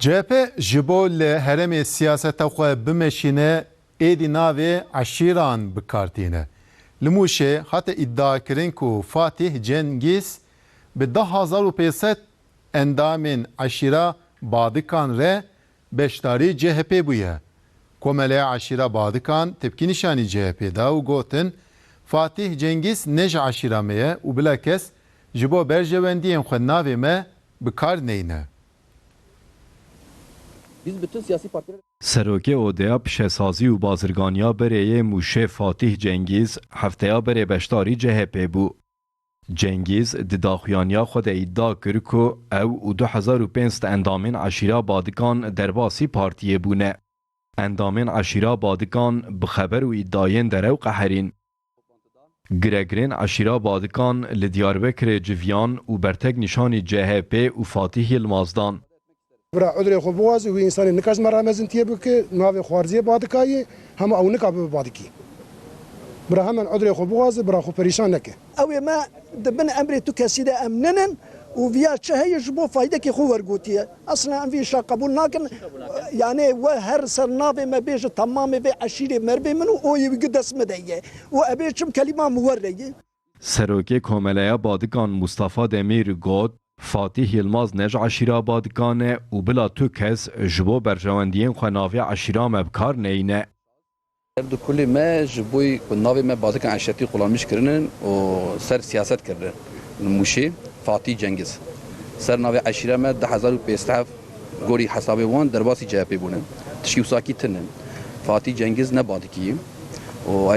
CHP ji bo li heremê siyaseta xwe bimeşîne êdî navê eşîran bikartîne. Li Mûşê hate iddiakirin ku Fatih Cengiz bi 2005 endamên eşîra badikan re beşdarî CHP bûye. Komele eşîra badikan tepkî nişanî CHP da gotin Fatih Cengiz ne ji eşîra me ye û bila kes ji bo berjewendiyên xwe bikar neyne. سروکی او دیاب شسازی و بازرگانیا بری ای موشه فاتیح جنگیز هفتیا بری بشتاری جه پی بو جنگیز دی داخویانیا خود ایدا کرکو او او دو حزار و پینست اندامین عشیرا بادکان در واسی پارتی بونه اندامین عشیرا بادکان بخبر و ایداین در او قهرین گرگرین عشیرا بادکان لدیاروکر جویان او برتک نشانی جه پی او فاتیح المازدان برا عذر خو بواز و انسان نکاز مرا مزن تیه بک ناو خوارزی بادکایی هم او نکا به بادکی برا هم عذر خو بواز برا خو پریشان نکه او ما دبن امر تو كسيده امنن وفيا شهي جبو فايده كي خو ورغوتيه اصلا ان في شا قبول لكن يعني وهر سرنافي ما بيج تمام في عشيره مربي منو او يقدس مديه وابيشم كلمه موريه Serokê Komeleya Badikan Mustafa Demir got Fatih Yılmaz nej eşîra badikan e û bila tu kes ji bo berjewendiyên xwe navê eşîra me bikar neyne. دو کل ما جبوی و ناوی ما بازی کن عشتی قلامش کردن و سر سیاست کردن موشی فاتی جنگیز سر ناوی عشیره ما ده هزار و پیستف گوری حسابی وان درباسی جهپی بونن تشکی وساکی تنن فاتی جنگیز نبادی کی و